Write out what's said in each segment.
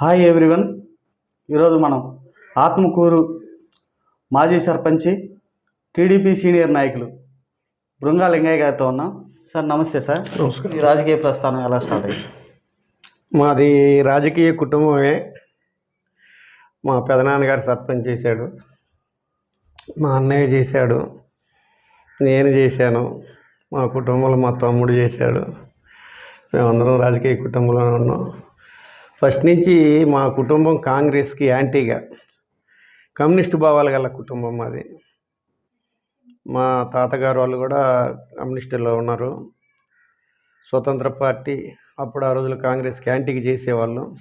Hi everyone. ఈరోజు మనం ఆత్మకూరు మాజీ సర్పంచి టీడీపీ సీనియర్ నాయకులు బృంగా లింగయ్య గారితో ఉన్నాం. సార్ నమస్తే సార్. నమస్కారం. ఈ రాజకీయ ప్రస్థానం ఎలా స్టార్ట్ అయింది? మాది రాజకీయ కుటుంబమే. మా పెదనాన్నగారు సర్పంచ్ చేశాడు. మా అన్నయ్య చేశాడు. నేను చేశాను. మా కుటుంబంలో మా తమ్ముడు చేశాడు. మేమందరం రాజకీయ కుటుంబంలోనే ఉన్నాం. ఫస్ట్ నుంచి మా కుటుంబం కాంగ్రెస్కి యాంటీగా. కమ్యూనిస్టు భావాలు గల కుటుంబం మాది. మా తాతగారు వాళ్ళు కూడా కమ్యూనిస్టులో ఉన్నారు. స్వతంత్ర పార్టీ అప్పుడు ఆ రోజులు కాంగ్రెస్ క్యాంటీకి చేసేవాళ్ళు.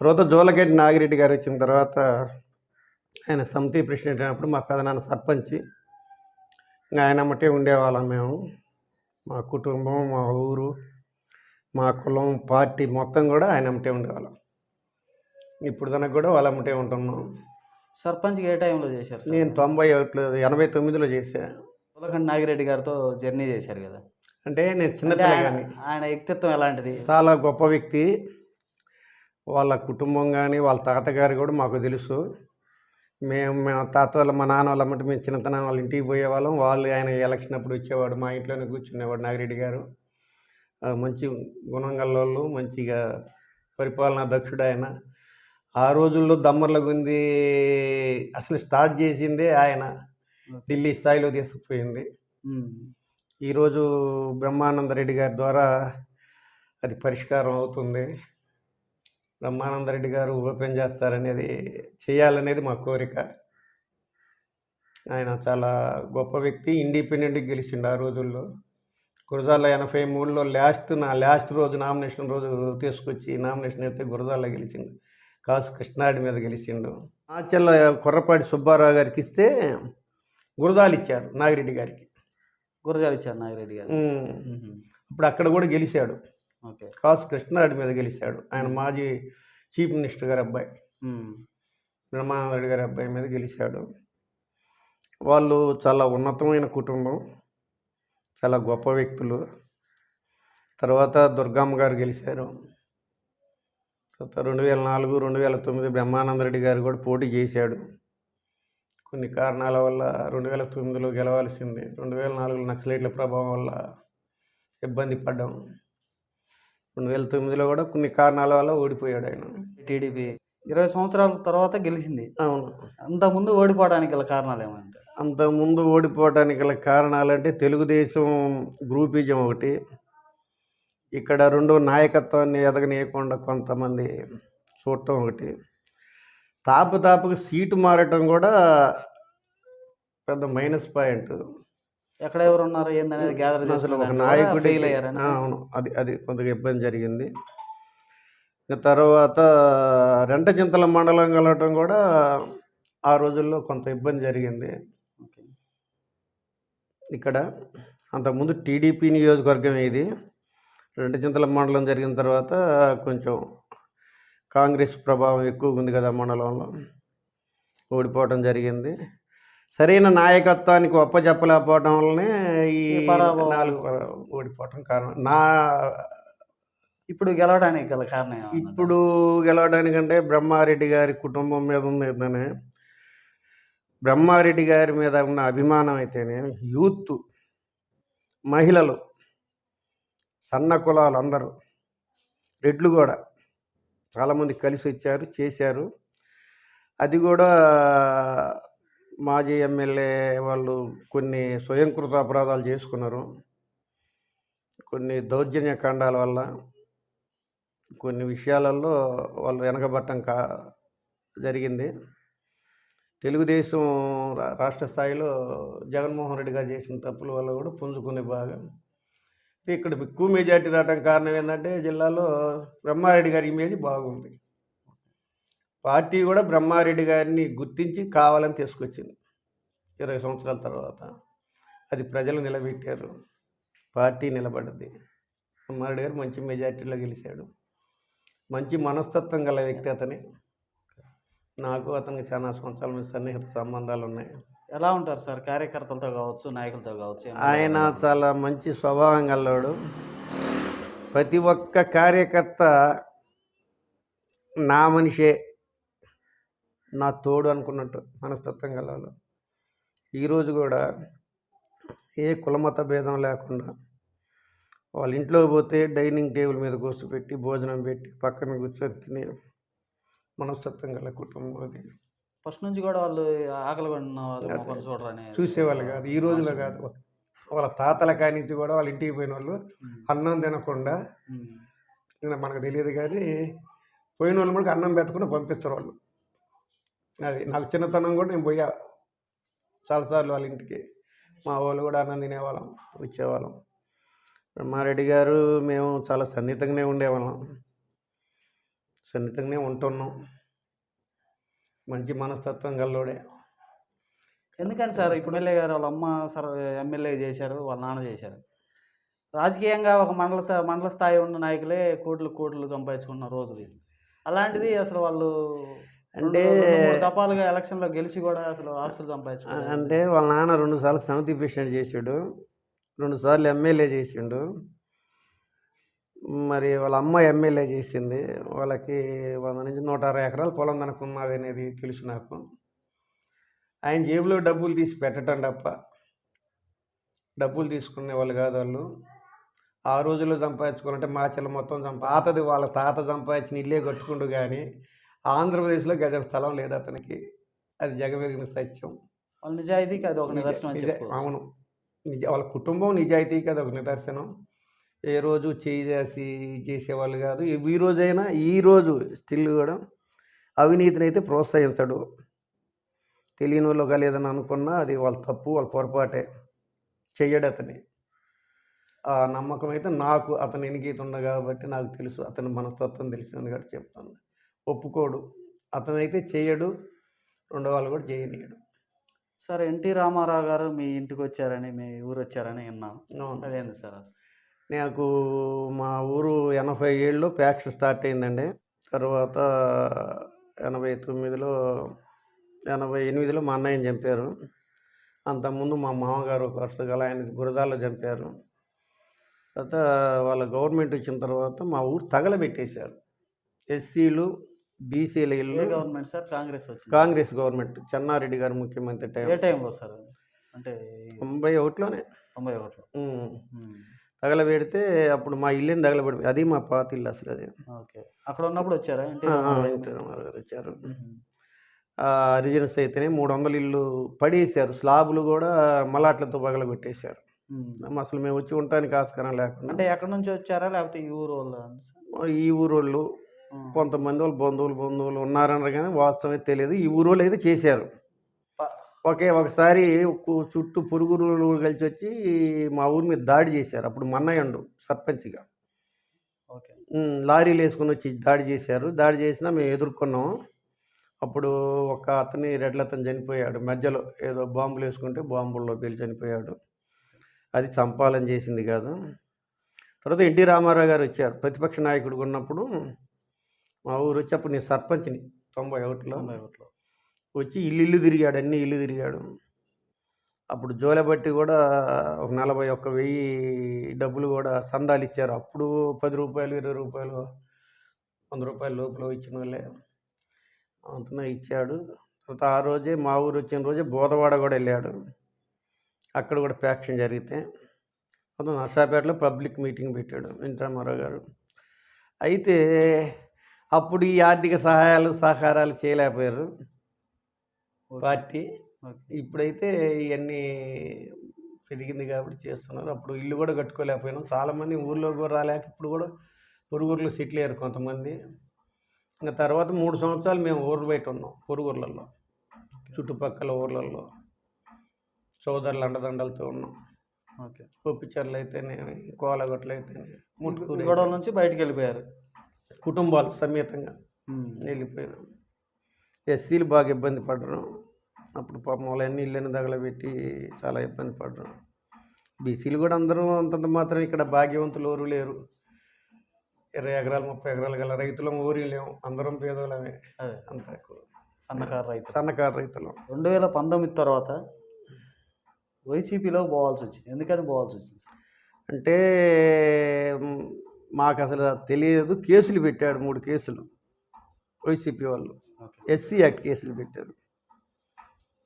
తర్వాత జోలగడ్డి నాగిరెడ్డి గారు వచ్చిన తర్వాత ఆయన సమితి ప్రెసిడెంట్ అయినప్పుడు మా పెదనాన్న సర్పంచి. ఇంకా ఆయన అమ్మటే ఉండేవాళ్ళం మేము. మా కుటుంబం మా ఊరు మా కులం పార్టీ మొత్తం కూడా ఆయన అమ్మటే ఉండేవాళ్ళం. ఇప్పుడు దానికి కూడా వాళ్ళ అమ్మటే ఉంటున్నాం. సర్పంచ్కి ఏ టైంలో చేశారు సార్? నేను తొంభై ఒకటిలో ఎనభై తొమ్మిదిలో చేశాను ఉలకండి నాగిరెడ్డి గారితో జర్నీ చేశారు కదా? అంటే నేను అంటే చిన్నపిల్లగాని ఆయన ఆయన వ్యక్తిత్వం ఎలాంటిది? చాలా గొప్ప వ్యక్తి. వాళ్ళ కుటుంబం కానీ వాళ్ళ తాతగారు కూడా మాకు తెలుసు. మేము మేము తాత వాళ్ళ మా నాన్న వాళ్ళ అమ్మటి మేము చిన్నతనం వాళ్ళ ఇంటికి పోయేవాళ్ళం. వాళ్ళు ఆయన ఎలక్షన్ అప్పుడు వచ్చేవాడు మా ఇంట్లోనే కూర్చునేవాడు నాగిరెడ్డి గారు. మంచి గుణం గల్లోళ్ళు మంచిగా పరిపాలనా దక్షుడు ఆయన ఆ రోజుల్లో దమ్మర్ల గుంది అసలు స్టార్ట్ చేసిందే ఆయన. ఢిల్లీ స్థాయిలో తీసుకుపోయింది. ఈరోజు బ్రహ్మానంద రెడ్డి గారి ద్వారా అది పరిష్కారం అవుతుంది. బ్రహ్మానంద రెడ్డి గారు ఓపెన్ చేస్తారనేది చేయాలనేది మా కోరిక. ఆయన చాలా గొప్ప వ్యక్తి ఇండిపెండెంట్గా గెలిచిండు ఆ రోజుల్లో. గురజాల ఎనభై మూడులో లాస్ట్ నా లాస్ట్ రోజు నామినేషన్ రోజు తీసుకొచ్చి నామినేషన్ అయితే గురజాల గెలిచిండు. కాసు కృష్ణాడి మీద గెలిచిండు. ఆచల్ల కుర్రపాటి సుబ్బారావు గారికి ఇస్తే గురజాలు ఇచ్చారు నాగిరెడ్డి గారికి. గురజాలు ఇచ్చారు నాగిరెడ్డి గారు. ఇప్పుడు అక్కడ కూడా గెలిచాడు ఓకే. కాసు కృష్ణారెడ్డి మీద గెలిచాడు ఆయన మాజీ చీఫ్ మినిస్టర్ గారి అబ్బాయి. ఉమ్. బ్రహ్మానంద రెడ్డి గారి అబ్బాయి మీద గెలిచాడు వాళ్ళు చాలా ఉన్నతమైన కుటుంబం. చాలా గొప్ప వ్యక్తులు. తర్వాత దుర్గమ్మ గారు గెలిచారు. తర్వాత రెండు వేల నాలుగు రెండు వేల తొమ్మిది బ్రహ్మానంద రెడ్డి గారు కూడా పోటీ చేశాడు. కొన్ని కారణాల వల్ల రెండు వేల తొమ్మిదిలో గెలవాల్సింది. రెండు వేల నాలుగులో నక్సలైట్ల ప్రభావం వల్ల ఇబ్బంది పడ్డాం. రెండు వేల తొమ్మిదిలో కూడా కొన్ని కారణాల వల్ల ఓడిపోయాడు ఆయన. టీడీపీ ఇరవై సంవత్సరాల తర్వాత గెలిచింది. అవును. అంతకుముందు ఓడిపోవడానికి గల కారణాలు ఏమంటే అంతకుముందు ఓడిపోవడానికి గల కారణాలంటే తెలుగుదేశం గ్రూపిజం ఒకటి. ఇక్కడ రెండు నాయకత్వాన్ని ఎదగనీయకుండా కొంతమంది చూడటం ఒకటి. తాపు తాపుకు సీటు మారటం కూడా పెద్ద మైనస్ పాయింట్. ఎక్కడ ఎవరు ఉన్నారు ఏందనేది గ్యాదర్ చేసుకుని నాయకుడి అవును. అది అది కొంత ఇబ్బంది జరిగింది. తర్వాత రెంటచింతల మండలం కలవటం కూడా ఆ రోజుల్లో కొంత ఇబ్బంది జరిగింది. ఇక్కడ అంతకుముందు టీడీపీ నియోజకవర్గం ఇది. రెండు చింతల మండలం జరిగిన తర్వాత కొంచెం కాంగ్రెస్ ప్రభావం ఎక్కువ ఉంది కదా మండలంలో. ఓడిపోవటం జరిగింది. సరైన నాయకత్వానికి ఒప్పచెప్పలేకపోవడం వల్లనే ఈ. నాలుగు ఓడిపోవటం కారణం. నా ఇప్పుడు గెలవడానికి గల కారణం ఏమన్నా? ఇప్పుడు గెలవడానికంటే బ్రహ్మారెడ్డి గారి కుటుంబం మీద ఉంది అయితేనే బ్రహ్మారెడ్డి గారి మీద ఉన్న అభిమానం అయితేనే యూత్ మహిళలు సన్న కులాలు అందరూ రెడ్లు కూడా చాలామంది కలిసి వచ్చారు చేశారు అది కూడా మాజీ ఎమ్మెల్యే వాళ్ళు కొన్ని స్వయంకృత అపరాధాలు చేసుకున్నారు కొన్ని దౌర్జన్యకాండాల వల్ల కొన్ని విషయాలలో వాళ్ళు వెనకబట్టం కా జరిగింది. తెలుగుదేశం రా- రాష్ట్ర స్థాయిలో జగన్మోహన్ రెడ్డి గారు చేసిన తప్పుల వల్ల కూడా పుంజుకుంది బాగా. ఇక్కడ ఎక్కువ మెజార్టీ రావడం కారణం ఏంటంటే జిల్లాలో బ్రహ్మారెడ్డి గారి ఇమేజ్ బాగుంది. పార్టీ కూడా బ్రహ్మారెడ్డి గారిని గుర్తించి కావాలని తీసుకొచ్చింది ఇరవై సంవత్సరాల తర్వాత. అది ప్రజలు నిలబెట్టారు. పార్టీ నిలబడ్డది బ్రహ్మారెడ్డి గారు మంచి మెజార్టీలో గెలిచాడు. మంచి మనస్తత్వం గల వ్యక్తి అతని. నాకు అతనికి చాలా సంవత్సరాల మీద సన్నిహిత సంబంధాలు ఉన్నాయి. ఎలా ఉంటారు సార్? కార్యకర్తలతో కావచ్చు నాయకులతో కావచ్చు ఆయన చాలా మంచి స్వభావం గలవాడు. ప్రతి ఒక్క కార్యకర్త నా మనిషే నా తోడు అనుకున్నట్టు మనస్తత్వం గల వాళ్ళు ఈరోజు కూడా ఏ కులమత భేదం లేకుండా వాళ్ళ ఇంట్లో పోతే డైనింగ్ టేబుల్ మీద కూర్చోబెట్టి భోజనం పెట్టి పక్కన కూర్చొని తినే మనస్తత్వం గల కుటుంబం అది. ఫస్ట్ నుంచి కూడా వాళ్ళు ఆకలి చూడరని చూసేవాళ్ళు కాదు. ఈ రోజులో కాదు. వాళ్ళ తాతల కానించి కూడా వాళ్ళ ఇంటికి పోయిన వాళ్ళు అన్నం తినకుండా మనకు తెలియదు కానీ పోయిన వాళ్ళు మనకు అన్నం పెట్టకుండా పంపిస్తారు వాళ్ళు. అది నాకు చిన్నతనం కూడా నేను పోయా. చాలాసార్లు వాళ్ళ ఇంటికి. మా వాళ్ళు కూడా అన్నం తినేవాళ్ళం వచ్చేవాళ్ళం. బ్రహ్మారెడ్డి గారు మేము చాలా సన్నిహితంగానే ఉండేవాళ్ళం. సన్నిహితంగానే ఉంటున్నాం. మంచి మనస్తత్వం గల్లోడే. ఎందుకని సార్? ఇప్పుడు ఎమ్మెల్యే గారు వాళ్ళ అమ్మ సర్ ఎమ్మెల్యే చేశారు వాళ్ళ నాన్న చేశారు. రాజకీయంగా ఒక మండల మండల స్థాయి ఉన్న నాయకులే కోట్లు కోట్లు సంపాదించుకున్న రోజులు ఇవి. అలాంటిది అసలు వాళ్ళు అంటే- రెండు- రెండు దఫాలుగా ఎలక్షన్లో గెలిచి కూడా అసలు ఆస్తులు సంపాదించుకున్నారు అంటే వాళ్ళ నాన్న రెండుసార్లు సమితి ప్రెసిడెంట్ చేసాడు రెండుసార్లు ఎమ్మెల్యే చేసిండు. మరి వాళ్ళ అమ్మ ఎమ్మెల్యే చేసింది. వాళ్ళకి వంద నుంచి నూట అరవై ఎకరాలు పొలం కనుక్కున్నది అనేది తెలుసు నాకు. ఆయన జేబులో డబ్బులు తీసి పెట్టడం తప్ప డబ్బులు తీసుకునే వాళ్ళు కాదు వాళ్ళు. ఆ రోజుల్లో సంపాదించుకోవాలంటే మాచెల్ల మొత్తం సంపా పాతది వాళ్ళ తాత సంపాదించిన ఇల్లే కట్టుకుంటూ కానీ ఆంధ్రప్రదేశ్లో గజం స్థలం లేదు అతనికి. అది జగమెరిగిన సత్యం. నిజాయితీకి అది ఒక నిదర్శనం. అవును. నిజ వాళ్ళ కుటుంబం నిజాయితీకి అది ఒక నిదర్శనం. ఏ రోజు చేసి చేసేవాళ్ళు కాదు. ఈ- రోజైనా ఈ రోజు స్టిల్ కూడా అవినీతిని అయితే ప్రోత్సహించడు. తెలియని వాళ్ళు ఒక అనుకున్నా అది వాళ్ళ తప్పు వాళ్ళ పొరపాటే. చెయ్యడు అతని. ఆ నమ్మకం అయితే నాకు అతను ఎనిగీత ఉంది కాబట్టి నాకు తెలుసు. అతని మనస్తత్వం తెలిసింది కాబట్టి చెప్తాను ఒప్పుకోడు. అతనైతే చేయడు రెండో వాళ్ళు కూడా చేయనీయడు. సార్ ఎన్టీ రామారావు గారు మీ ఇంటికి వచ్చారని మీ ఊరు వచ్చారని విన్నాం అదేంది సార్? నాకు మా ఊరు ఎనభై ఏళ్ళలో ప్యాక్షన్ స్టార్ట్ అయిందండి. తర్వాత ఎనభై తొమ్మిదిలో ఎనభై ఎనిమిదిలో మా అన్నయ్యని చంపారు. అంతకుముందు మా మామగారు ఒక వరుస గల ఆయన గురదాల్లో చంపారు. తర్వాత వాళ్ళ గవర్నమెంట్ వచ్చిన తర్వాత మా ఊరు తగలబెట్టేశారు. ఎస్సీలు బీసీల ఏ ఇల్లు గవర్నమెంట్ సార్? కాంగ్రెస్ వచ్చింది. కాంగ్రెస్ గవర్నమెంట్. చెన్నారెడ్డి గారు ముఖ్యమంత్రి టైం. ఏ టైంలో సార్ అంటే తొంభై ఒకటిలోనే. తొంభై ఒకటిలో. తగలబెడితే అప్పుడు మా ఇల్లుని తగలబెడి అది మా పాత ఇల్లు అసలు అది. ఓకే. అక్కడ ఉన్నప్పుడు వచ్చారా ఎన్టీ రామారావు గారు వచ్చారు. హరిజన్స్ అయితేనే మూడు వందల ఇల్లు పడేసారు స్లాబులు కూడా మలాట్లతో పగలగొట్టేశారు. అసలు మేము వచ్చి ఉండటానికి ఆస్కారం లేకుండా. అంటే ఎక్కడి నుంచి వచ్చారా? లేకపోతే ఈ ఊరు వాళ్ళు ఈ ఊరోళ్ళు కొంతమంది వాళ్ళు బంధువులు బంధువులు ఉన్నారన్నారు కానీ వాస్తవం తెలియదు. ఈ ఊరోళ్ళు అయితే చేశారు. ఒకే ఒకసారి చుట్టూ పురుగురు కలిసి వచ్చి మా ఊరి మీద దాడి చేశారు. అప్పుడు మన్నయ్యండు సర్పంచ్గా. లారీలు వేసుకొని వచ్చి దాడి చేశారు. దాడి చేసినా మేము ఎదుర్కొన్నాము అప్పుడు ఒక అతని రెడ్లతను చనిపోయాడు. మధ్యలో ఏదో బాంబులు వేసుకుంటే బాంబుల్లో పేలి చనిపోయాడు. అది చంపాలని చేసింది కాదు. తర్వాత ఎన్టీ రామారావు గారు వచ్చారు. ప్రతిపక్ష నాయకుడు ఉన్నప్పుడు మా ఊరు వచ్చి అప్పుడు నేను సర్పంచ్ని. తొంభై ఒకటిలో తొంభై ఒకటిలో వచ్చి ఇల్లు ఇల్లు తిరిగాడు అన్ని ఇల్లు తిరిగాడు. అప్పుడు జోలబట్టి కూడా ఒక నలభై ఒక్క వెయ్యి డబ్బులు కూడా సందాలు ఇచ్చారు. అప్పుడు పది రూపాయలు ఇరవై రూపాయలు వంద రూపాయల లోపల ఇచ్చిన వాళ్ళే. అంతనే ఇచ్చాడు. తర్వాత ఆ రోజే మా ఊరు వచ్చిన రోజే బోధవాడ కూడా వెళ్ళాడు. అక్కడ కూడా ఫ్యాక్షన్ జరిగితే. అతను నర్సాపేటలో పబ్లిక్ మీటింగ్ పెట్టాడు. వెంకటరామారావు గారు. అయితే అప్పుడు ఈ ఆర్థిక సహాయాలు సహకారాలు చేయలేకపోయారు. పార్టీ. ఇప్పుడైతే ఇవన్నీ పెరిగింది కాబట్టి చేస్తున్నారు. అప్పుడు ఇల్లు కూడా కట్టుకోలేకపోయినాం. చాలామంది ఊర్లో కూడా రాలేక ఇప్పుడు కూడా పొరుగురులో సెటిల్ అయ్యారు కొంతమంది. ఇంకా తర్వాత మూడు సంవత్సరాలు మేము ఊరు బయట ఉన్నాం పొరుగుర్లలో. చుట్టుపక్కల ఊర్లలో సోదరులు అండదండలతో ఉన్నాం. ఓకే. కొప్పిచర్లు అయితేనే కోలగొట్లు అయితేనే ముట్టుకూరు ఈ గొడవల నుంచి బయటికి వెళ్ళిపోయారు. కుటుంబాలు సమేతంగా. వెళ్ళిపోయినాం. ఎస్సీలు బాగా ఇబ్బంది పడ్డారు అప్పుడు పాపం వాళ్ళన్నీ ఇళ్ళని తగలబెట్టి చాలా ఇబ్బంది పడ్డారు బీసీలు కూడా అందరూ అంతంత మాత్రం ఇక్కడ భాగ్యవంతులు ఎవరు లేరు. ఇరవై ఎకరాలు ముప్పై ఎకరాలు గల రైతులం ఊరి లేము అందరం పేదోళమే అంత సన్నకారు రైతు సన్నకారు రైతులం. రెండు వేల పంతొమ్మిది తర్వాత వైసీపీలో పోవాల్సి వచ్చింది. ఎందుకని పోవాల్సి వచ్చింది? అంటే మాకు అసలు తెలియదు. కేసులు పెట్టాడు మూడు కేసులు వైసీపీ వాళ్ళు. ఎస్సీ యాక్ట్ కేసులు పెట్టారు.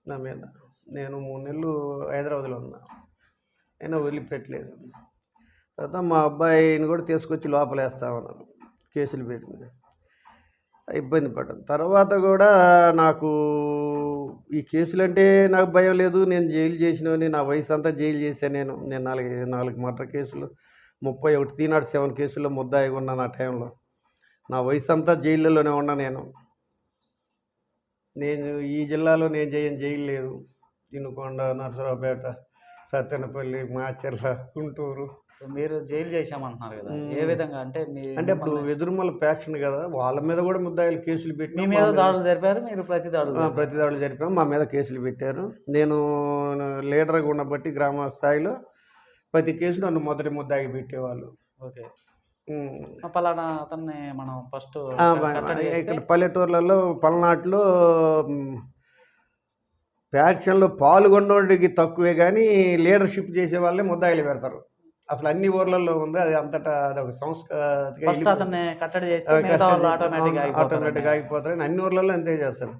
నా మీద. నేను మూడు నెలలు హైదరాబాద్లో ఉన్నా. అయినా వదిలిపెట్టలేదు. తర్వాత మా అబ్బాయిని కూడా తీసుకొచ్చి లోపలేస్తామన్నారు కేసులు పెట్టింది. ఇబ్బంది పడ్డాను. తర్వాత కూడా నాకు ఈ కేసులు అంటే నాకు భయం లేదు. నేను జైలు చేసినవని నా వయసు అంతా జైలు చేశాను నేను. నేను నాలుగు నాలుగు మర్డర్ కేసులు. ముప్పై ఒకటి త్రీ నాట్ సెవెన్ కేసుల్లో ముద్దాయిగా ఉన్నాను ఆ టైంలో. నా వయసు అంతా జైళ్ళలోనే ఉన్నా నేను. నేను ఈ జిల్లాలో నేను చేయని జైలు లేదు. ఇనుకొండ నరసరావుపేట సత్తెనపల్లి మాచర్ల గుంటూరు. మీరు జైలు చేశామంటున్నారు కదా. ఏ విధంగా? అంటే మీ అంటే అప్పుడు ఎదురుమల ఫ్యాక్షన్ కదా వాళ్ళ మీద కూడా ముద్దాయిలు కేసులు పెట్టి మీ మీద దాడులు జరిపారు మీరు ప్రతి దాడులు ప్రతి దాడులు జరిపాము మా మీద కేసులు పెట్టారు. నేను లీడర్గా ఉన్నబట్టి గ్రామ స్థాయిలో ప్రతి కేసు నన్ను మొదటి ముద్దాగి పెట్టేవాళ్ళు. ఓకే. పలానా అతన్ని మనం ఫస్ట్ ఇక్కడ పల్లెటూర్లలో పల్నాడులో మ్, ఫ్యాక్షన్లో పాల్గొన్నోడికి తక్కువే కానీ లీడర్షిప్ చేసే వాళ్ళే ముద్దాయిలు పెడతారు. అసలు అన్ని ఊర్లలో ఉంది అది అంతటా అదొక వాళ్ళు ఆటోమేటిక్గా ఆటోమేటిక్గా ఆగిపోతారు అన్ని ఊర్లలో అంతే చేస్తారు.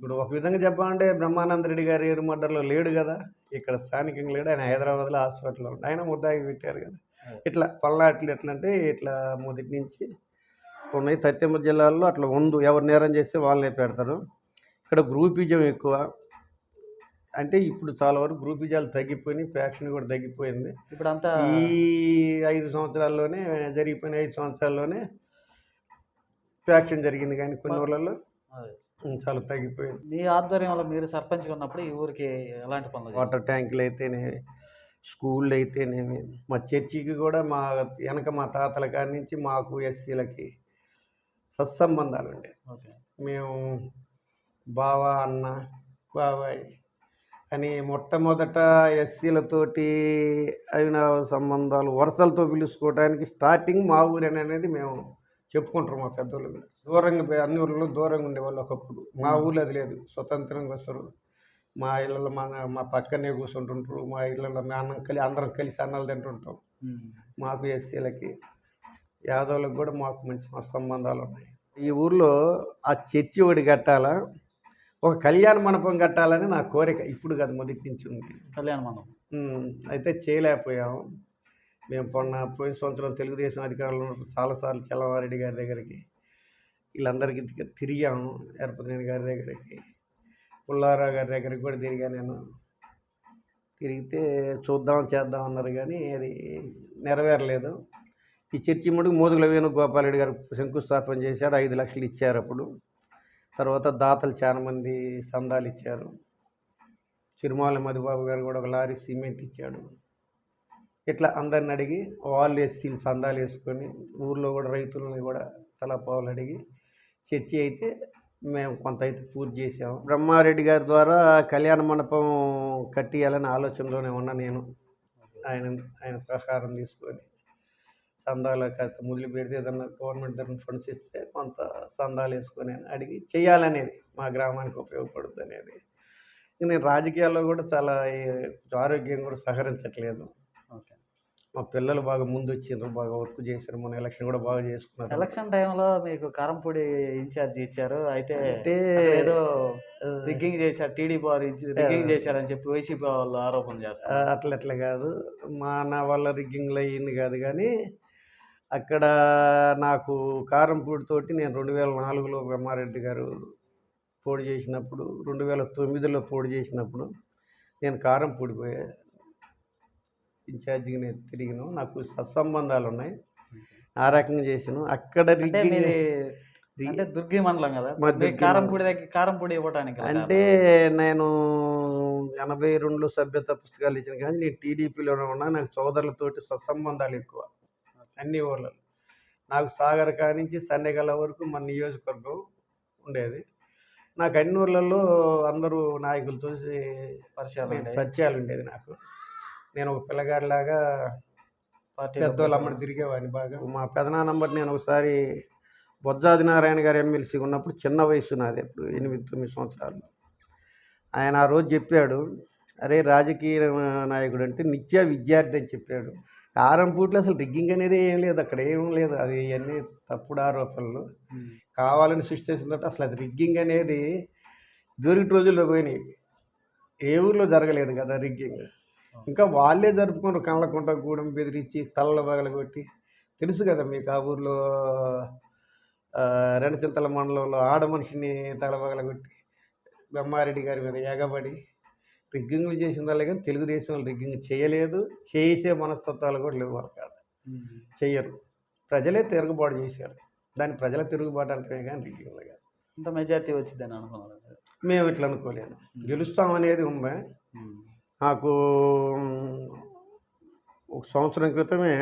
ఇప్పుడు ఒక విధంగా చెప్పాలంటే బ్రహ్మానంద రెడ్డి గారి ఏడు మర్డర్లో లేడు కదా. ఇక్కడ స్థానికంగా లేడు. ఆయన హైదరాబాద్లో హాస్పిటల్లో ఆయన ముద్దాగి పెట్టారు కదా. ఇట్లా పల్నాట్లు ఎట్లా అంటే ఇట్లా మొదటి నుంచి ఉన్నాయి. తత్తెమ్మ జిల్లాల్లో అట్లా ఉండు ఎవరు నేరం చేస్తే వాళ్ళనే పెడతారు. ఇక్కడ గ్రూపిజం ఎక్కువ. అంటే ఇప్పుడు చాలా వరకు గ్రూపిజాలు తగ్గిపోయినాయి. ఫ్యాక్షన్ కూడా తగ్గిపోయింది. ఇప్పుడు అంతా ఈ ఐదు సంవత్సరాల్లోనే జరిగిపోయిన ఐదు సంవత్సరాల్లోనే ఫ్యాక్షన్ జరిగింది కానీ కొన్ని ఊర్లలో. ఉమ్, చాలా తగ్గిపోయింది. మీ ఆధ్వర్యంలో మీరు సర్పంచ్ ఉన్నప్పుడు ఈ ఊరికి ఎలాంటి పనులు? వాటర్ ట్యాంకులు అయితేనేమి స్కూళ్ళు అయితేనేమి మా చర్చికి కూడా మా వెనక మా తాతల కాడి నుంచి మాకు ఎస్సీలకి సత్సంబంధాలు ఉండే మేము బావ అన్న బాబాయ్ అని మొట్టమొదట ఎస్సీలతోటి అయిన సంబంధాలు వరుసలతో పిలుచుకోవడానికి స్టార్టింగ్ మా ఊరేన అనేది మేము చెప్పుకుంటారు మా పెద్దోళ్ళు. దూరంగా పోయి అన్ని ఊర్లలో దూరంగా ఉండేవాళ్ళు ఒకప్పుడు. మా ఊర్లో అది లేదు. స్వతంత్రంగా వస్తారు. మా ఇళ్ళలో మన మా పక్కనే కూర్చుంటుంటారు. మా ఇళ్ళలో మా అన్నం కలిసి అందరం కలిసి అన్నాలు తింటుంటాం. మాకు ఎస్సీలకి యాదవులకు కూడా మాకు మంచి సంబంధాలు ఉన్నాయి. ఈ ఊర్లో ఆ చర్చి ఒకటి కట్టాలా? ఒక కళ్యాణ మండపం కట్టాలని నా కోరిక. ఇప్పుడు కాదు మొదటి నుంచి ఉంది. కళ్యాణ మండపం. అయితే చేయలేకపోయాము మేము పొన్న పోయిన సంవత్సరం తెలుగుదేశం అధికారులు ఉన్నప్పుడు చాలాసార్లు చల్లవారెడ్డి గారి దగ్గరికి వీళ్ళందరికీ తిరిగాము ఏర్పతినేని గారి దగ్గరికి. పుల్లారావు గారి దగ్గరికి కూడా తిరిగా నేను. తిరిగితే చూద్దాం చేద్దాం అన్నారు కానీ అది నెరవేరలేదు. ఈ చర్చి ముడికి మోదుగుల వేణుగోపాలరెడ్డి గారు శంకుస్థాపన చేశాడు ఐదు లక్షలు ఇచ్చారు అప్పుడు. తర్వాత దాతలు చాలామంది సందాలు ఇచ్చారు. చిరుమాల మధుబాబు గారు కూడా ఒక లారీ సిమెంట్ ఇచ్చాడు. ఇట్లా అందరిని అడిగి వాళ్ళు వేసి సందాలు వేసుకొని ఊర్లో కూడా రైతులని కూడా తలపావులు అడిగి చర్చి అయితే మేము కొంత అయితే పూర్తి చేసాము బ్రహ్మారెడ్డి గారి ద్వారా కళ్యాణ మండపం కట్టియాలని ఆలోచనలోనే ఉన్నా నేను. ఆయన ఆయన సహకారం తీసుకొని సందాలు కాస్త మొదలు పెడితే ఏదన్నా గవర్నమెంట్ దగ్గర ఫండ్స్ ఇస్తే కొంత సందాలు వేసుకొని అడిగి చేయాలనేది మా గ్రామానికి ఉపయోగపడుతుంది అనేది. నేను రాజకీయాల్లో కూడా చాలా ఆరోగ్యం కూడా సహకరించట్లేదు. మా పిల్లలు బాగా ముందు వచ్చిండ్రు బాగా వర్క్ చేశారు. మన ఎలక్షన్ కూడా బాగా చేసుకున్నారు. ఎలక్షన్ టైంలో మీకు కారంపూడి ఇన్ఛార్జ్ ఇచ్చారు. అయితే ఏదో రిగ్గింగ్ చేశారు టీడీపీ వారు రిగ్గింగ్ చేశారని చెప్పి వైసీపీ వాళ్ళు ఆరోపణ చేస్తారు అట్లా అట్లా కాదు. మా నా వల్ల రిగ్గింగ్లు అయ్యింది కాదు కానీ అక్కడ నాకు కారంపూడితోటి నేను రెండు వేల నాలుగులో బ్రహ్మారెడ్డి గారు పోటీ చేసినప్పుడు రెండు వేల తొమ్మిదిలో పోటీ చేసినప్పుడు నేను కారంపూడి పోయా. ఇన్ఛార్జిగా నేను తిరిగిన నాకు సత్సంబంధాలు ఉన్నాయి ఆ రకంగా చేసాను. అక్కడ అంటే దుర్గి మండలం కదా? కారంపూడి దగ్గర కారంపూడి ఇవ్వడానికి అంటే నేను ఎనభై రెండులో సభ్యత పుస్తకాలు ఇచ్చిన కానీ నేను టీడీపీలోనే ఉన్నా. నాకు సోదరులతోటి సత్సంబంధాలు ఎక్కువ. అన్ని ఊర్లలో. నాకు సాగర్ కాడి నుంచి సన్నెగల వరకు మన నియోజకవర్గం ఉండేది. నాకు అన్ని ఊర్లలో అందరూ నాయకులతో పరిచయాలు. పరిచయాలు ఉండేది నాకు. నేను ఒక పిల్లగాడిలాగా పెద్దోళ్ళు అమ్మడి తిరిగేవాడిని బాగా. మా పెదనాన్నమ్మటి నేను ఒకసారి బొజ్జాది నారాయణ గారు ఎమ్మెల్సీ ఉన్నప్పుడు చిన్న వయసు నాది అప్పుడు ఎనిమిది తొమ్మిది సంవత్సరాలు. ఆయన ఆ రోజు చెప్పాడు అరే రాజకీయ నాయకుడు అంటే నిత్య విద్యార్థి అని చెప్పాడు. కారం పూట్లు అసలు రిగ్గింగ్ అనేది ఏం లేదు అక్కడ ఏం లేదు. అది ఇవన్నీ తప్పుడు ఆరోపణలు. కావాలని సృష్టించినట్టు అసలు అది రిగ్గింగ్ అనేది దొరికి రోజుల్లో పోయినాయి. ఏ ఊర్లో జరగలేదు కదా రిగ్గింగ్. ఇంకా వాళ్ళే జరుపుకున్నారు కళ్ళకుంట గూడెం బెదిరించి తలల పగలగొట్టి తెలుసు కదా మీకు ఆ ఊర్లో ఆ, రెండచింతల మండలంలో ఆడ మనిషిని తల పగలగొట్టి బ్రహ్మారెడ్డి గారి మీద ఎగబడి రిగ్గింగ్లు చేసిన వాళ్ళే కానీ తెలుగుదేశం వాళ్ళు రిగ్గింగ్ చేయలేదు. చేసే మనస్తత్వాలు కూడా లేవు వాళ్ళు కాదు. చెయ్యరు. ప్రజలే తిరుగుబాటు చేశారు. దాన్ని ప్రజల తిరుగుబాటు అంటే కానీ రిగ్గింగ్లు కాదు. ఇంత మెజార్టీ వచ్చిందని అనుకున్నారు మేము ఇట్లా అనుకోలేదు. గెలుస్తాం అనేది ఉంది? నాకు ఒక సంవత్సరం క్రితమే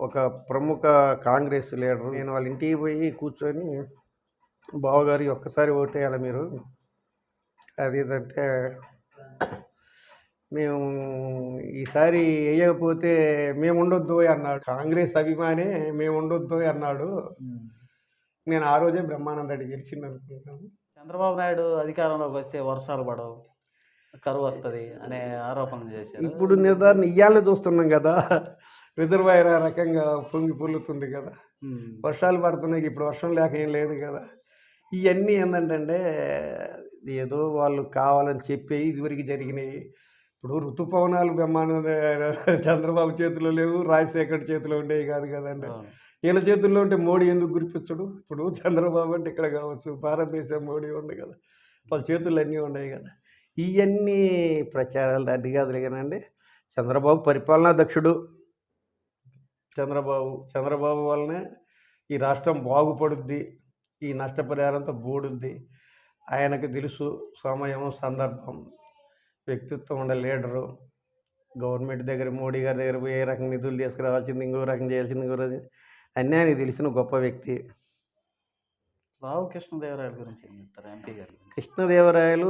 ఒక ప్రముఖ కాంగ్రెస్ లీడర్ నేను వాళ్ళ ఇంటికి పోయి కూర్చొని బావగారి ఒక్కసారి ఓటేయాలి మీరు? అది ఇదంటే మేము ఈసారి వేయకపోతే మేము ఉండొద్దు అన్నాడు. కాంగ్రెస్ అభిమానే మేము ఉండొద్దు అన్నాడు నేను ఆ రోజే బ్రహ్మానందడి గెలిచింది అనుకుంటాను చంద్రబాబు నాయుడు అధికారంలోకి వస్తే వర్షాలు పడవు. కరువు వస్తుంది అనే ఆరోపణలు చేశారు. ఇప్పుడు నిర్ధారణ ఇయ్యాలని చూస్తున్నాం కదా. రిజర్వాయర్ ఆ రకంగా పొంగి పొల్లుతుంది కదా. వర్షాలు పడుతున్నాయి ఇప్పుడు వర్షం లేక ఏం లేదు కదా. ఇవన్నీ ఏంటంటే ఏదో వాళ్ళు కావాలని చెప్పి ఇదివరకు జరిగినాయి. ఇప్పుడు ఋతుపవనాలు బ్రహ్మానంద చంద్రబాబు చేతిలో లేవు రాజశేఖర్ చేతిలో ఉండేవి కాదు కదండి. వీళ్ళ చేతుల్లో ఉంటే మోడీ ఎందుకు గుర్తించడు ఇప్పుడు చంద్రబాబు అంటే ఇక్కడ కావచ్చు భారతదేశం మోడీ ఉంది కదా. వాళ్ళ చేతుల్లో అన్నీ ఉన్నాయి కదా. ఇవన్నీ ప్రచారాలు అది కాదు కానండి. చంద్రబాబు పరిపాలనా దక్షుడు. చంద్రబాబు చంద్రబాబు వల్లనే ఈ రాష్ట్రం బాగుపడుద్ది. ఈ నష్టపరిహారంతో బూడుద్ది. ఆయనకు తెలుసు సమయం సందర్భం వ్యక్తిత్వం ఉండే లీడరు. గవర్నమెంట్ దగ్గర మోడీ గారి దగ్గర ఏ రకం నిధులు తీసుకురావాల్సింది ఇంకో రకం చేయాల్సింది ఇంకో రకం అన్నీ ఆయనకు తెలిసిన గొప్ప వ్యక్తి. రావు కృష్ణదేవరాయల గురించి ఏం చెప్తారు? ఎంపీ గారు? కృష్ణదేవరాయలు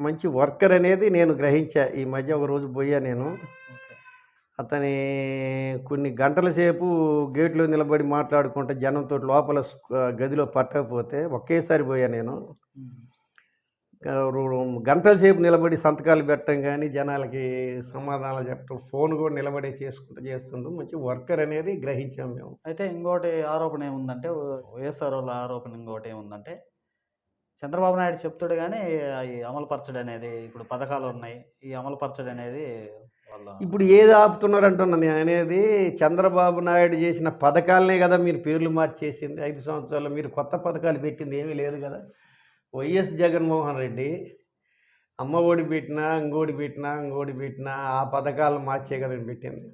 మంచి వర్కర్ అనేది నేను గ్రహించా. ఈ మధ్య ఒక రోజు పోయా నేను. అతని కొన్ని గంటల సేపు గేట్లో నిలబడి మాట్లాడుకుంటే జనంతో లోపల గదిలో పట్టకపోతే ఒకేసారి పోయా నేను. గంటల సేపు నిలబడి సంతకాలు పెట్టడం కానీ జనాలకి సమాధానాలు చెప్పడం ఫోన్ కూడా నిలబడే చేసుకుంటూ చేస్తుండు మంచి వర్కర్ అనేది గ్రహించాం మేము. అయితే ఇంకోటి ఆరోపణ ఏముందంటే వైఎస్ఆర్ వాళ్ళ ఆరోపణ ఇంకోటి ఏముందంటే చంద్రబాబు నాయుడు చెప్తాడు కానీ అవి అమలుపరచడం అనేది ఇప్పుడు పథకాలు ఉన్నాయి ఈ అమలుపరచడం అనేది ఇప్పుడు ఏది ఆపుతున్నారంటున్నా నేను అనేది చంద్రబాబు నాయుడు చేసిన పథకాలనే కదా మీరు పేర్లు మార్చేసింది ఐదు సంవత్సరాలు మీరు కొత్త పథకాలు పెట్టింది ఏమీ లేదు కదా వైఎస్ జగన్మోహన్ రెడ్డి అమ్మ ఒడి పెట్టినా ఇంకోటి పెట్టినా ఇంకోటి పెట్టినా ఆ పథకాలు మార్చే కదా పెట్టింది.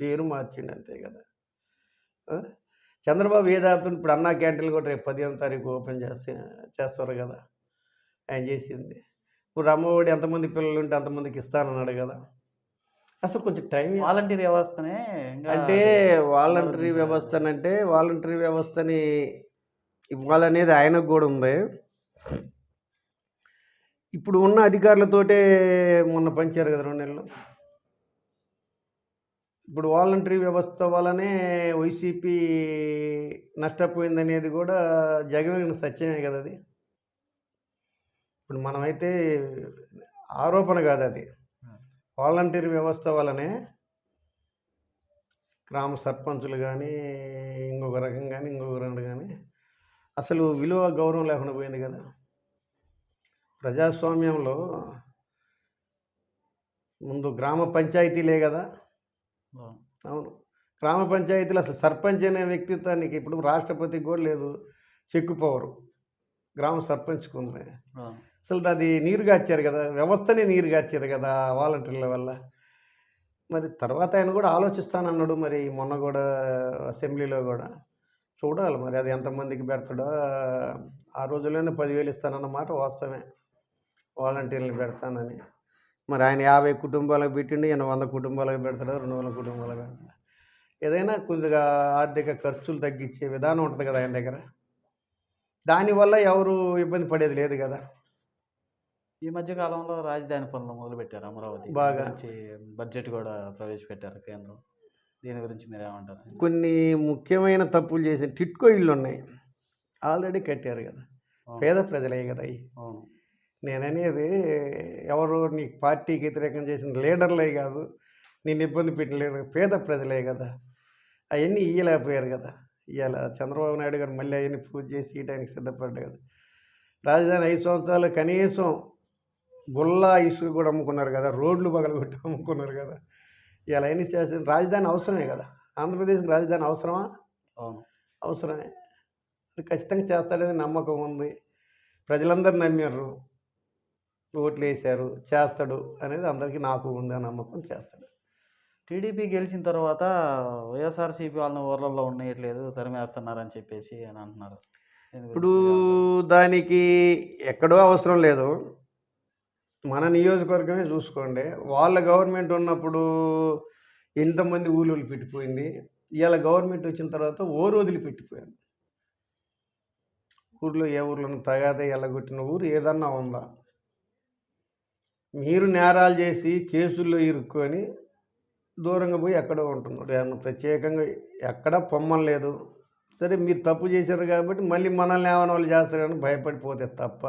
పేరు మార్చింది అంతే కదా? చంద్రబాబు ఏది ఆపుతుంది ఇప్పుడు అన్నా క్యాంటీన్లు కూడా రేపు పదిహేను తారీఖు ఓపెన్ చేస్తే చేస్తారు కదా. ఆయన చేసింది. ఇప్పుడు అమ్మఒడి ఎంతమంది పిల్లలు ఉంటే అంతమందికి ఇస్తానన్నాడు కదా. అసలు కొంచెం టైం వాలంటీర్ వ్యవస్థనే అంటే వాలంటరీ వ్యవస్థ అంటే వాలంటరీ వ్యవస్థని ఇవ్వాలనేది ఆయనకు కూడా ఉంది. ఇప్పుడు ఉన్న అధికారులతోటే మొన్న పంచారు కదా రెండు నెలలు. ఇప్పుడు వాలంటరీ వ్యవస్థ వల్లనే వైసీపీ నష్టపోయిందనేది కూడా జగన్ సత్యమే కదా అది. ఇప్పుడు మనమైతే ఆరోపణ కాదు అది. వాలంటీర్ వ్యవస్థ వలనే గ్రామ సర్పంచులు కానీ ఇంకొక రకం కానీ ఇంకొక రెండు కానీ అసలు విలువ గౌరవం లేకుండా పోయింది కదా. ప్రజాస్వామ్యంలో ముందు గ్రామ పంచాయతీలే కదా. అవును. గ్రామ పంచాయతీలు అసలు సర్పంచ్ అనే వ్యక్తిత్వానికి ఇప్పుడు రాష్ట్రపతికి కూడా లేదు. Check power. గ్రామ సర్పంచ్కి ఉంది. అసలు అది నీరుగార్చారు కదా. వ్యవస్థనే నీరుగార్చారు కదా వాలంటీర్ల వల్ల. మరి తర్వాత ఆయన కూడా ఆలోచిస్తానన్నాడు మరి మొన్న కూడా అసెంబ్లీలో కూడా. చూడాలి మరి అది ఎంతమందికి పెడతాడో. ఆ రోజుల్లోనే పదివేలు ఇస్తానన్నమాట వాస్తవమే. వాలంటీర్లు పెడతానని. మరి ఆయన యాభై కుటుంబాలకు పెట్టిండి ఈయన వంద కుటుంబాలకు పెడతాడు రెండు వందల కుటుంబాలకు పెడతాడు. ఏదైనా కొద్దిగా ఆర్థిక ఖర్చులు తగ్గించే విధానం ఉంటుంది కదా ఆయన దగ్గర. దానివల్ల ఎవరు ఇబ్బంది పడేది లేదు కదా. ఈ మధ్య కాలంలో రాజధాని పనులు మొదలుపెట్టారు అమరావతి. బాగా. బడ్జెట్ కూడా ప్రవేశపెట్టారు కేంద్రం. దీని గురించి మీరు ఏమంటారు కొన్ని ముఖ్యమైన తప్పులు చేసిన టిట్కో ఇళ్ళు ఉన్నాయి. ఆల్రెడీ కట్టారు కదా. పేద ప్రజలే కదా అవి అవును. నేననేది ఎవరు నీ పార్టీకి వ్యతిరేకం చేసిన లీడర్లే కాదు నేను ఇబ్బంది పెట్టలేదు పేద ప్రజలే కదా. అవన్నీ ఇయ్యలేకపోయారు కదా. ఇవాళ చంద్రబాబు నాయుడు గారు మళ్ళీ అవన్నీ పూజ చేసి ఇయడానికి సిద్ధపడ్డాడు కదా. రాజధాని ఐదు సంవత్సరాలు కనీసం గుల్లా ఇసుక కూడా అమ్ముకున్నారు కదా. రోడ్లు పగలగొట్టి అమ్ముకున్నారు కదా. ఇవాళ అవన్నీ చేసిన రాజధాని అవసరమే కదా. ఆంధ్రప్రదేశ్కి రాజధాని అవసరమా? అవును. అవసరమే. ఖచ్చితంగా చేస్తాడని నమ్మకం ఉంది. ప్రజలందరూ నమ్మారు. ఓట్లు వేశారు చేస్తాడు అనేది అందరికీ నాకు ఉంది ఆ నమ్మకం చేస్తాడు. టీడీపీ గెలిచిన తర్వాత వైఎస్ఆర్సీపీ వాళ్ళని ఊర్లలో ఉండట్లేదు తరిమేస్తున్నారని చెప్పేసి అని అంటున్నారు. ఇప్పుడు? దానికి ఎక్కడో అవసరం లేదు. మన నియోజకవర్గమే చూసుకోండి. వాళ్ళ గవర్నమెంట్ ఉన్నప్పుడు ఎంతమంది ఊళ్ళు పెట్టిపోయింది. ఇవాళ గవర్నమెంట్ వచ్చిన తర్వాత ఓ రోజులు పెట్టిపోయింది ఊర్లో ఏ ఊర్లో తగాదే ఎల్లగొట్టిన ఊరు ఏదన్నా ఉందా? మీరు నేరాలు చేసి కేసుల్లో ఇరుక్కొని దూరంగా పోయి ఎక్కడో ఉంటున్నాడు ఏమన్నా ప్రత్యేకంగా ఎక్కడ పొమ్మం లేదు. సరే మీరు తప్పు చేశారు కాబట్టి మళ్ళీ మనల్ని ఏమైనా వాళ్ళు చేస్తారని భయపడిపోతే తప్ప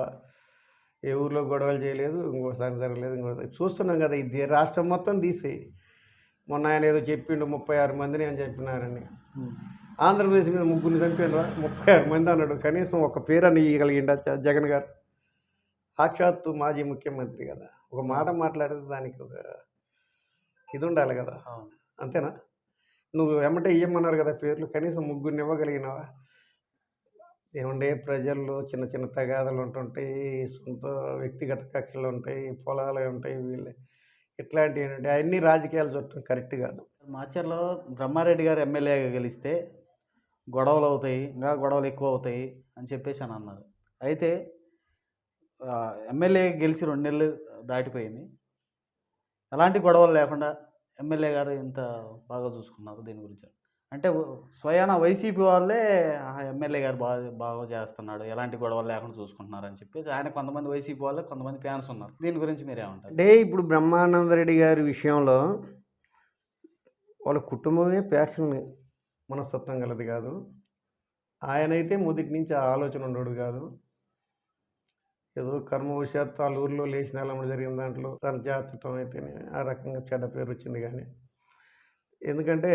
ఏ ఊర్లో గొడవలు చేయలేదు ఇంకోసారి జరగలేదు ఇంకోసారి చూస్తున్నాం కదా ఇది రాష్ట్రం మొత్తం తీసేయి మొన్న ఆయన ఏదో చెప్పిండు ముప్పై ఆరు మందిని అని చెప్పినారని. ఆంధ్రప్రదేశ్ మీద ముగ్గురిని చంపారు ముప్పై ఆరు మంది అన్నాడు. కనీసం ఒక పేరు అని ఇవ్వగలిగిండ జగన్ గారు? సాక్షాత్తు మాజీ ముఖ్యమంత్రి కదా. ఒక మాట మాట్లాడితే దానికి ఒక ఇది ఉండాలి కదా. అంతేనా? నువ్వు వెంబటే ఇయ్యమన్నారు కదా పేర్లు కనీసం ముగ్గురిని ఇవ్వగలిగినావా? ఏముండే ప్రజల్లో చిన్న చిన్న తగాదాలు ఉంటుంటాయి సొంత వ్యక్తిగత కక్షలు ఉంటాయి పొలాలు ఉంటాయి వీళ్ళు. ఇట్లాంటివి ఏంటంటే అవన్నీ రాజకీయాలు చూడటం కరెక్ట్ కాదు. మాచర్లో బ్రహ్మారెడ్డి గారు ఎమ్మెల్యేగా గెలిస్తే గొడవలు అవుతాయి ఇంకా గొడవలు ఎక్కువ అవుతాయి అని చెప్పేసి అని అన్నారు. అయితే ఎమ్మెల్యే గెలిచి రెండు నెలలు దాటిపోయింది. ఎలాంటి గొడవలు లేకుండా ఎమ్మెల్యే గారు ఇంత బాగా చూసుకున్నారు దీని గురించి? అంటే స్వయాన వైసీపీ వాళ్ళే ఆ ఎమ్మెల్యే గారు బాగా బాగా చేస్తున్నాడు. ఎలాంటి గొడవలు లేకుండా చూసుకుంటున్నారు అని చెప్పేసి ఆయన కొంతమంది వైసీపీ వాళ్ళే కొంతమంది ఫ్యాన్స్ ఉన్నారు. దీని గురించి మీరేమంటారు అంటే ఇప్పుడు బ్రహ్మానందరెడ్డి గారి విషయంలో వాళ్ళ కుటుంబమే ప్యాషన్ మనస్తత్వం గలది కాదు. ఆయనైతే మొదటి నుంచి ఆ ఆలోచన ఉండడు కాదు. ఏదో కర్మవశాత్తు వాళ్ళ ఊర్లో లేచిన వెళ్ళడం జరిగిన దాంట్లో తను చేర్చడం అయితేనే ఆ రకంగా చెడ్డ పేరు వచ్చింది కానీ ఎందుకంటే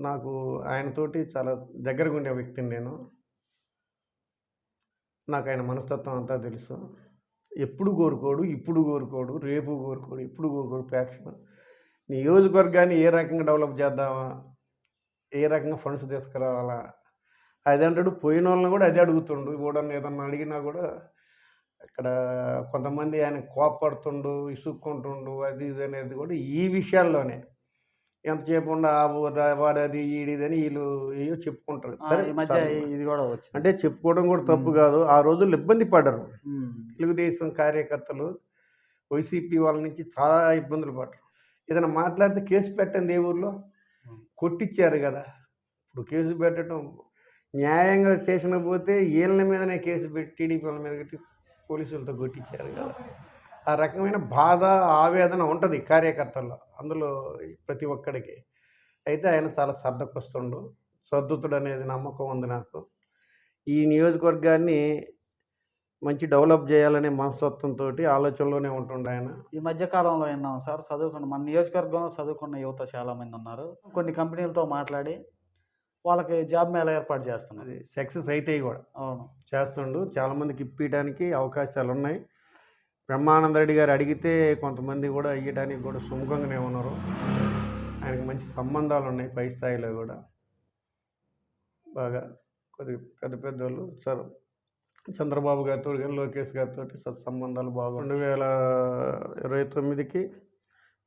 నాకు ఆయనతోటి చాలా దగ్గరగా ఉండే వ్యక్తిని నేను. నాకు ఆయన మనస్తత్వం అంతా తెలుసు. ఎప్పుడు కోరుకోడు ఇప్పుడు కోరుకోడు రేపు కోరుకోడు ఇప్పుడు కోరుకోడు ప్యాక్షన్ నియోజకవర్గాన్ని ఏ రకంగా డెవలప్ చేద్దామా ఏ రకంగా ఫండ్స్ తీసుకురావాలా అది అంటాడు. పోయిన వాళ్ళని కూడా అదే అడుగుతుండు. కూడా ఏదన్నా అడిగినా కూడా అక్కడ కొంతమంది ఆయన కోపడుతుండు ఇసుక్కుంటుండు అది ఇది అనేది కూడా ఈ విషయాల్లోనే. ఎంతసేపు ఉండ ఆ వాడు అది ఈడిదని వీళ్ళు ఏయో చెప్పుకుంటారు. సరే మధ్య. ఇది కూడా వచ్చింది. అంటే చెప్పుకోవడం కూడా తప్పు కాదు. ఆ రోజుల్లో ఇబ్బంది పడ్డారు. తెలుగుదేశం కార్యకర్తలు వైసీపీ వాళ్ళ నుంచి చాలా ఇబ్బందులు పడ్డారు. ఏదైనా మాట్లాడితే కేసు పెట్టండి ఏ ఊర్లో? కొట్టించారు కదా. ఇప్పుడు కేసు పెట్టడం న్యాయంగా స్టేషన్ పోతే వీళ్ళ మీదనే కేసు పెట్టి టీడీపీ వాళ్ళ మీద పెట్టి పోలీసులతో కొట్టించారు కదా. ఆ రకమైన బాధ ఆవేదన ఉంటుంది కార్యకర్తల్లో అందులో ప్రతి ఒక్కడికి. అయితే ఆయన చాలా శ్రద్ధకు వస్తుండు సర్దుతుడు అనేది నమ్మకం ఉంది నాకు. ఈ నియోజకవర్గాన్ని మంచి డెవలప్ చేయాలనే మనస్తత్వంతో ఆలోచనలోనే ఉంటుండే ఆయన. ఈ మధ్య కాలంలో విన్నాం సార్ చదువుకున్న మన నియోజకవర్గంలో చదువుకున్న యువత చాలా మంది ఉన్నారు. కొన్ని కంపెనీలతో మాట్లాడి వాళ్ళకి జాబ్ మేళ ఏర్పాటు చేస్తున్నారు. సక్సెస్ అయితే కూడా. అవును. చేస్తుండు. చాలామందికి ఇప్పించడానికి అవకాశాలు ఉన్నాయి బ్రహ్మానంద రెడ్డి గారు అడిగితే కొంతమంది కూడా ఇవ్వడానికి కూడా సుముఖంగానే ఉన్నారు. ఆయనకి మంచి సంబంధాలు ఉన్నాయి పై స్థాయిలో కూడా. బాగా కొద్ది పెద్ద పెద్ద వాళ్ళు సార్ చంద్రబాబు గారితో కానీ లోకేష్ గారితో సత్సంబంధాలు బాగా రెండు వేల ఇరవై తొమ్మిదికి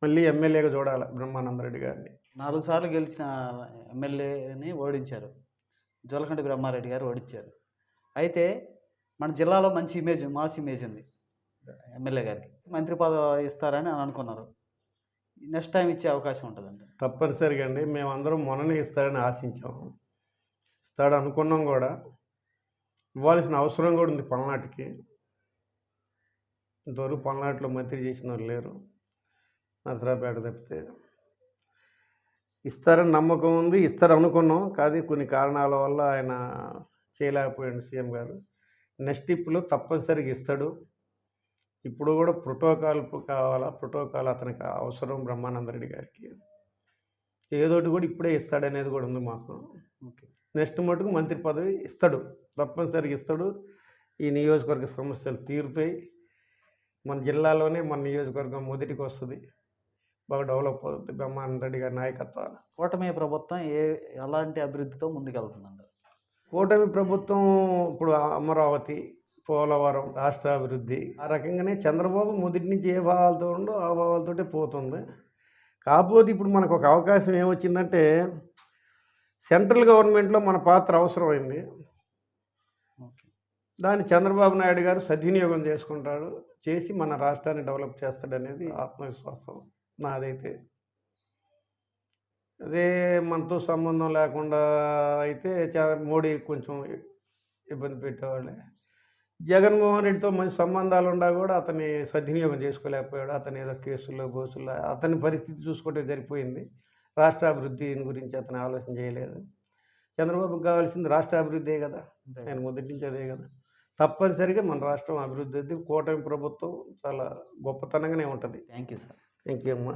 మళ్ళీ ఎమ్మెల్యేగా చూడాలి బ్రహ్మానంద రెడ్డి గారిని. నాలుగు సార్లు గెలిచిన ఎమ్మెల్యేని ఓడించారు. జోలకంటి బ్రహ్మారెడ్డి గారు ఓడించారు. అయితే మన జిల్లాలో మంచి ఇమేజ్ మాస్ ఇమేజ్ ఉంది. ఎమ్మెల్యే గారికి. మంత్రి పదవి ఇస్తారని అని అనుకున్నారు. నెక్స్ట్ టైం ఇచ్చే అవకాశం ఉంటుందండి. తప్పనిసరిగా అండి. మేమందరం మొన్ననే ఇస్తారని ఆశించాము. ఇస్తాడు అనుకున్నాం కూడా. ఇవ్వాల్సిన అవసరం కూడా ఉంది పల్నాటికి. ఇంతవరకు పల్నాటిలో మంత్రి చేసిన వాళ్ళు లేరు. నసరాపేట తప్పితే. ఇస్తారని నమ్మకం ఉంది. ఇస్తారు అనుకున్నాం. కానీ కొన్ని కారణాల వల్ల ఆయన చేయలేకపోయాడు సీఎం గారు. నెక్స్ట్ ఇప్పుడు తప్పనిసరిగా ఇస్తాడు. ఇప్పుడు కూడా ప్రోటోకాల్ కావాలా? ప్రోటోకాల్ అతనికి అవసరం బ్రహ్మానంద రెడ్డి గారికి. ఏదోటి కూడా ఇప్పుడే ఇస్తాడనేది కూడా ఉంది మాకు. ఓకే. నెక్స్ట్ మటుకు మంత్రి పదవి ఇస్తాడు. తప్పనిసరిగా ఇస్తాడు. ఈ నియోజకవర్గ సమస్యలు తీరుతాయి. మన జిల్లాలోనే మన నియోజకవర్గం మొదటికి వస్తుంది. బాగా డెవలప్ అవుతుంది బ్రహ్మానంద రెడ్డి గారి నాయకత్వాన కూటమి ప్రభుత్వం ఏ ఎలాంటి అభివృద్ధితో ముందుకెళ్తుందండి? కూటమి ప్రభుత్వం ఇప్పుడు అమరావతి పోలవరం రాష్ట్ర అభివృద్ధి ఆ రకంగానే చంద్రబాబు మొదటి నుంచి ఏ భావాలతో ఉండో ఆ భావాలతోటే పోతుంది. కాకపోతే ఇప్పుడు మనకు ఒక అవకాశం ఏమొచ్చిందంటే సెంట్రల్ గవర్నమెంట్లో మన పాత్ర అవసరమైంది. దాన్ని చంద్రబాబు నాయుడు గారు సద్వినియోగం చేసుకుంటాడు. చేసి మన రాష్ట్రాన్ని డెవలప్ చేస్తాడనేది ఆత్మవిశ్వాసం నాదైతే. అదే మనతో సంబంధం లేకుండా అయితే చా- మోడీ కొంచెం ఇబ్బంది పెట్టేవాళ్ళే. జగన్మోహన్ రెడ్డితో మంచి సంబంధాలు ఉండా కూడా అతన్ని సద్వినియోగం చేసుకోలేకపోయాడు. అతని ఏదో కేసుల్లో గోసుల్లో అతని పరిస్థితి చూసుకుంటే సరిపోయింది. రాష్ట్ర అభివృద్ధి గురించి అతను ఆలోచన చేయలేదు. చంద్రబాబుకి కావాల్సింది రాష్ట్ర అభివృద్ధే కదా. నేను మొదటి నుంచి అదే కదా. తప్పనిసరిగా మన రాష్ట్రం అభివృద్ధి కూటమి ప్రభుత్వం చాలా గొప్పతనంగానే ఉంటుంది. Thank you sir ఇంకేమ్మా